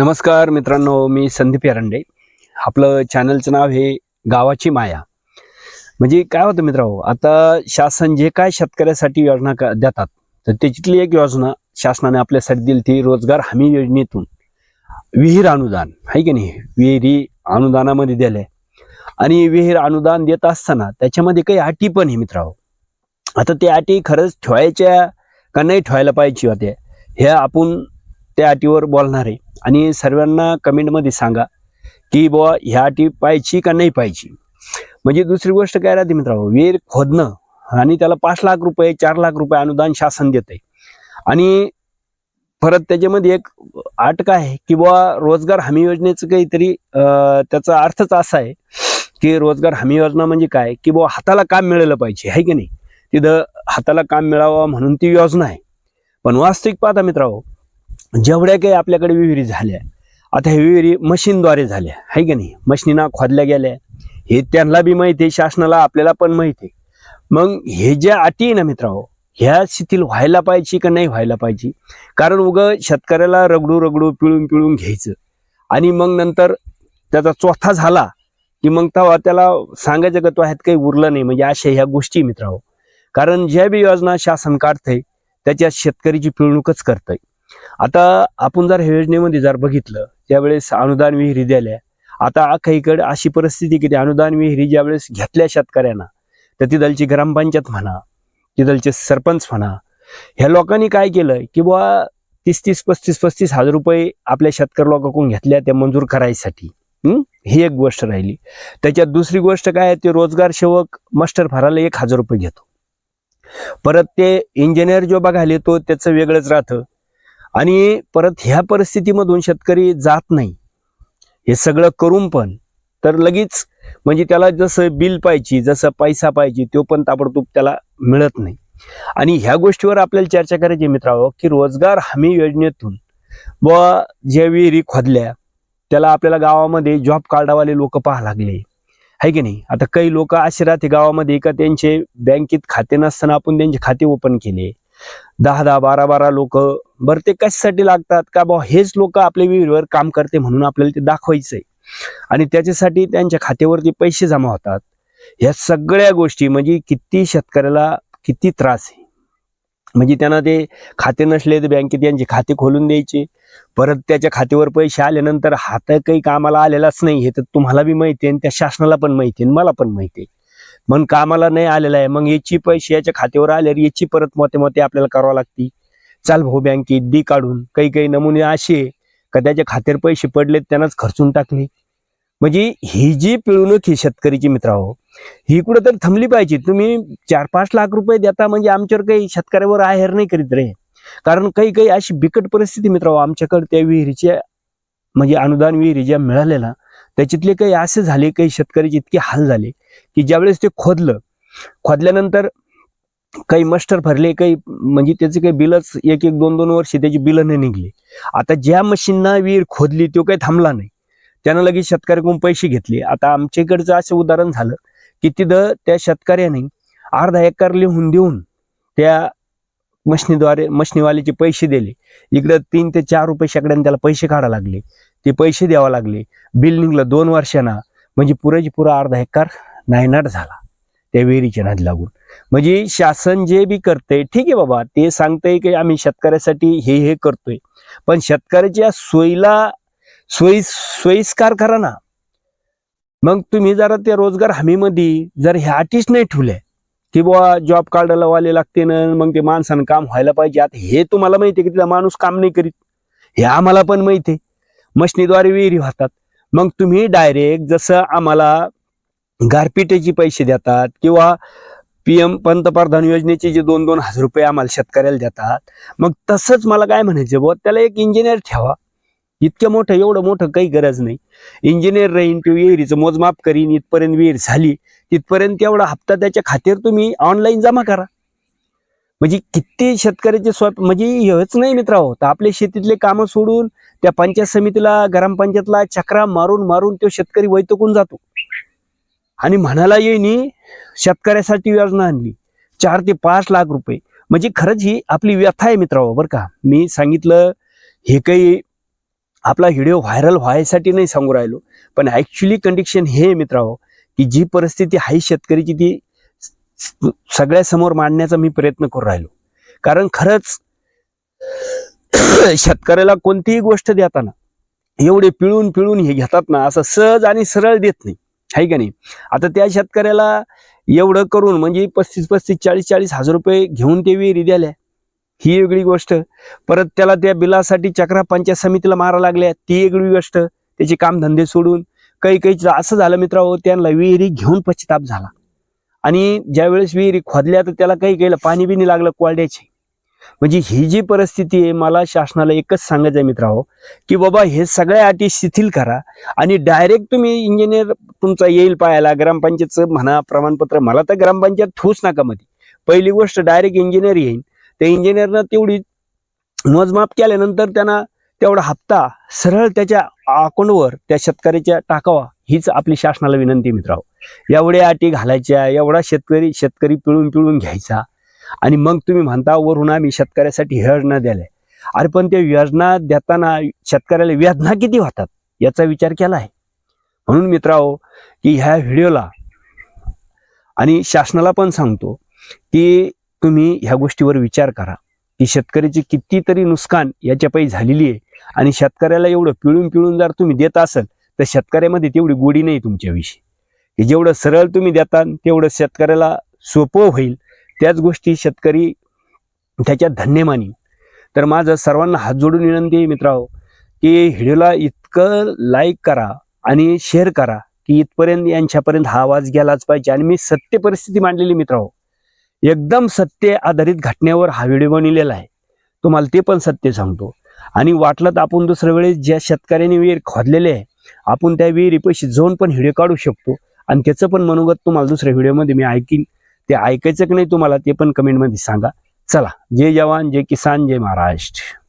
नमस्कार मित्रांनो मी संदीप एरंडे आपलं चॅनलचं नाव हे गावाची माया. म्हणजे काय होतं मित्रांनो आता शासन जे काय शेतकऱ्यासाठी योजना का देतात तर त्याच्यातली एक योजना शासनाने आपल्यासाठी दिली ती रोजगार हमी योजनेतून. विहीर अनुदान आहे की नाही? विहिरी अनुदानामध्ये दिले आणि विहीर अनुदान देत असताना त्याच्यामध्ये काही अटी पण आहे मित्रांनो. आता त्या अटी खरंच ठेवायच्या का नाही ठेवायला पाहिजे होत्या? हे आपण त्या अटीवर बोलणार आहे. आणि सर्वांना कमेंटमध्ये सांगा की बुवा ह्या अटी पाहिजे का नाही पाहिजे म्हणजे दुसरी गोष्ट काय राहते मित्रांनो विहीर खोदणं आणि त्याला पाच लाख रुपये चार लाख रुपये अनुदान शासन देत आहे आणि परत त्याच्यामध्ये एक आट काय आहे की बुवा रोजगार हमी योजनेचं काहीतरी अं, त्याचा अर्थच असा आहे की रोजगार हमी योजना म्हणजे काय? की बुवा हाताला काम मिळालं पाहिजे आहे की नाही? तिथं हाताला काम मिळावं म्हणून ती योजना आहे. पण वास्तविक पाहता मित्रांनो जेवढ्या काही आपल्याकडे विहिरी झाल्या आता ह्या विहिरी मशीनद्वारे झाल्या आहे की नाही? मशिनीना खोदल्या गेल्या. हे त्यांना बी माहिती आहे शासनाला आपल्याला पण माहिती आहे. मग हे ज्या अटी आहे ना मित्रांनो ह्या शिथिल व्हायला पाहिजे का नाही व्हायला पाहिजे? कारण उग शेतकऱ्याला रगडू रगडू पिळून पिळून घ्यायचं. आणि मग नंतर त्याचा चौथा झाला की मग तेव्हा त्याला सांगायचं का तो ह्यात काही उरलं नाही. म्हणजे अशा ह्या गोष्टी मित्रांनो. कारण ज्या बी योजना शासन काढतंय त्याच्यात शेतकरीची पिळवणूकच करतंय. आता आपण जर ह्या योजनेमध्ये जर बघितलं त्यावेळेस अनुदान विहिरी द्याल्या आता काहीकडे अशी परिस्थिती की ते अनुदान विहिरी ज्यावेळेस घेतल्या शेतकऱ्यांना तर तिथलची ग्रामपंचायत म्हणा तिथलचे सरपंच म्हणा ह्या लोकांनी काय केलं की बा तीस तीस पस्तीस पस्तीस हजार रुपये आपल्या शेतकरी लोकांकडून घेतल्या त्या मंजूर करायसाठी. ही? एक गोष्ट राहिली. त्याच्यात दुसरी गोष्ट काय आहे ते रोजगार सेवक मास्टर भरायला एक हजार रुपये घेतो. परत ते इंजिनियर जो बघायला येतो त्याचं वेगळंच राहतं. आणि परत ह्या परिस्थितीमधून शेतकरी जात नाही. हे सगळं करून पण तर लगेच म्हणजे त्याला जसं बिल पाहिजे जसं पैसा पाहिजे तो पण ताबडतोब त्याला मिळत नाही. आणि ह्या गोष्टीवर आपल्याला चर्चा करायची मित्रांनो की रोजगार हमी योजनेतून व ज्या विहिरी खोदल्या त्याला आपल्याला गावामध्ये जॉब कार्डावाले लोक पाहा लागले. आहे की नाही? आता काही लोक असे राहते गावामध्ये का त्यांचे बँकेत खाते नसताना आपण त्यांचे खाते ओपन केले. दहा दहा बारा बारा लोक बरं ते कशासाठी लागतात? का बा हेच लोक आपल्या विहिरीवर काम करते म्हणून आपल्याला ते दाखवायचं आहे आणि त्याच्यासाठी त्यांच्या खात्यावरती पैसे जमा होतात. ह्या सगळ्या गोष्टी म्हणजे किती शेतकऱ्याला किती त्रास आहे. म्हणजे त्यांना ते खाते नसले तर बँकेत यांचे खाते खोलून द्यायचे. परत त्याच्या खात्यावर पैसे आल्यानंतर हात काही कामाला आलेलाच नाही. हे तर तुम्हाला बी माहिती आहे आणि त्या शासनाला पण माहिती आहे मला पण माहिती आहे. मग कामाला नाही आलेला आहे. मग याची पैसे याच्या खात्यावर आल्यावर याची परत मोते मोते आपल्याला करावं लागती चाल भाऊ बँकेत दी काढून. काही काही नमुने असे का त्याच्या खात्यावर पैसे पडलेत त्यांनाच खर्चून टाकले. म्हणजे ही जी पिळवणूक ही शेतकरीची मित्रांनो ही कुठं तर थांबली पाहिजे. तुम्ही चार पाच लाख रुपये देता म्हणजे आमच्यावर काही शेतकऱ्यावर आहेर नाही करीत रे. कारण काही काही अशी बिकट परिस्थिती मित्रांनो आमच्याकडे त्या विहिरीच्या म्हणजे अनुदान विहिरी ज्या मिळालेला त्याच्यातले काही असे झाले काही शेतकऱ्याचे इतके हाल झाले की ज्यावेळेस ते खोदलं. खोदल्यानंतर काही मस्टर भरले काही म्हणजे त्याचे काही बिलच एक एक दोन दोन वर्ष त्याची बिलं नाही निघली. आता ज्या मशीनना विहीर खोदली तो काही थांबला नाही. त्यानं लगेच शेतकऱ्याकडून पैसे घेतले. आता आमच्या इकडचं असं उदाहरण झालं की तिथं त्या शेतकऱ्याने अर्धा एकर लिहून देऊन त्या मशनीद्वारे मशनीवाल्याचे पैसे दिले. इकडं तीन ते चार रुपये शेकड्याने त्याला पैसे काढा लागले. ते पैसे द्यावा लागले. बिल निघलं दोन वर्षांना. म्हणजे पुराची पुरा अर्धा एकर नायनाट झाला. त्या विहिरीच्या नाद लागून. म्हणजे शासन जे बी करतंय ठीक आहे बाबा ते सांगतंय की आम्ही शेतकऱ्यासाठी हे हे करतोय. पण शेतकऱ्याच्या सोयीला सोयी सोयीस्कार करा ना. मग तुम्ही जरा त्या रोजगार हमीमध्ये जर ह्या अटीच नाही ठेवल्या की बुवा जॉब कार्ड वाले लागते ना मग ते माणसानं काम व्हायला पाहिजे. आता हे तुम्हाला माहिती आहे की तिला माणूस काम नाही करीत. हे आम्हाला पण माहिती आहे मशनीद्वारे विहिरी होतात मग तुम्ही डायरेक्ट जसं आम्हाला गारपिटीचे पैसे देतात किंवा पीएम पंतप्रधान योजनेचे जे दोन दोन हजार रुपये आम्हाला शेतकऱ्याला देतात. मग तसंच मला काय म्हणायचं बुवा त्याला एक इंजिनियर ठेवा. इतकं मोठं एवढं मोठं काही गरज नाही. इंजिनियर राहीन किंवा विहिरीचं मोजमाप करीन इथपर्यंत विहीर झाली तिथपर्यंत एवढा हप्ता त्याच्या खात्यावर तुम्ही ऑनलाईन जमा करा. म्हणजे किती शेतकऱ्याचे स्वत म्हणजे हेच नाही मित्र हो, तर आपले शेतीतले कामं सोडून त्या पंचायत समितीला ग्रामपंचायतला चक्रा मारून मारून तो शेतकरी वैतकून जातो. आणि म्हणाला येईनी शेतकऱ्यासाठी योजना आणली. चार ते पाच लाख रुपये. म्हणजे खरंच ही आपली व्यथा आहे मित्रांनो बरं का. मी सांगितलं हे काही आपला व्हिडिओ व्हायरल व्हायसाठी नाही सांगू राहिलो. पण ॲक्च्युली कंडिशन हे आहे मित्रांनो की जी परिस्थिती आहे शेतकरीची ती सगळ्यासमोर मांडण्याचा मी प्रयत्न करू राहिलो. कारण खरंच शेतकऱ्याला कोणतीही गोष्ट देताना एवढे पिळून पिळून हे घेतात ना असं सहज आणि सरळ देत नाही. आहे का नाही? आता त्या शेतकऱ्याला एवढं करून म्हणजे पस्तीस पस्तीस चाळीस चाळीस हजार रुपये घेऊन ते विहिरी द्याल्या. ही वेगळी गोष्ट. परत त्याला त्या बिलासाठी चक्रा पंचायत समितीला मारा लागल्या. ती वेगळी गोष्ट. त्याचे कामधंदे सोडून काही काही असं झालं मित्रांनो त्यांना विहिरी घेऊन पश्चिताप झाला. आणि ज्यावेळेस विहिरी खोदल्या तर त्याला काही काही पाणी बी नाही लागलं कोरड्याची. म्हणजे ही जी परिस्थिती आहे मला शासनाला एकच सांगायचं आहे मित्रांनो की बाबा हे सगळ्या अटी शिथिल करा आणि डायरेक्ट तुम्ही इंजिनियर तुमचा येईल पाहायला ग्रामपंचायतचं म्हणा प्रमाणपत्र मला तर ग्रामपंचायत ठोस नका मध्ये पहिली गोष्ट डायरेक्ट इंजिनियर येईल त्या इंजिनियरनं तेवढी मोजमाप केल्यानंतर त्यांना तेवढा हप्ता सरळ त्याच्या अकाउंटवर त्या शेतकऱ्याच्या टाकावा हीच आपली शासनाला विनंती मित्रांनो. एवढ्या अटी घालायच्या एवढा शेतकरी शेतकरी पिळून पिळून घ्यायचा आणि मग तुम्ही म्हणता वरून आम्ही शेतकऱ्यासाठी योजना द्यायला अरे पण त्या योजना देताना शेतकऱ्याला वेदना किती होतात याचा विचार केला आहे. म्हणून मित्रांनो की ह्या व्हिडिओला आणि शासनाला पण सांगतो की तुम्ही ह्या गोष्टीवर विचार करा की शेतकऱ्याची कितीतरी नुकसान याच्यापायी झालेली आहे आणि शेतकऱ्याला एवढं पिळून पिळून जर तुम्ही देत असाल तर शेतकऱ्यामध्ये तेवढी गोडी नाही तुमच्याविषयी. की जेवढं सरळ तुम्ही देता तेवढं शेतकऱ्याला सोपं होईल. त्याच गोष्टी शेतकरी त्याच्यात धन्य मानी तर माझं सर्वांना हात जोडून विनंती आहे मित्रांनो की व्हिडिओला इतकं लाईक करा आणि शेअर करा की इथपर्यंत यांच्यापर्यंत हा आवाज गेलाच पाहिजे. आणि मी सत्य परिस्थिती मांडलेली मित्रांनो. एकदम सत्य आधारित घटनेवर हा व्हिडिओ बनवलेला आहे. तुम्हाला ते पण सत्य सांगतो. आणि वाटलं तर आपण दुसऱ्या वेळेस ज्या शेतकऱ्यांनी विहीर खोदलेले आहे आपण त्या विहिरी जाऊन पण व्हिडिओ काढू शकतो. आणि त्याचं पण मनोगत तुम्हाला दुसऱ्या व्हिडिओमध्ये मी ऐकीन. ते ऐकायचं की नाही तुम्हाला ते पण कमेंटमध्ये सांगा. चला जय जवान जय किसान जय महाराष्ट्र.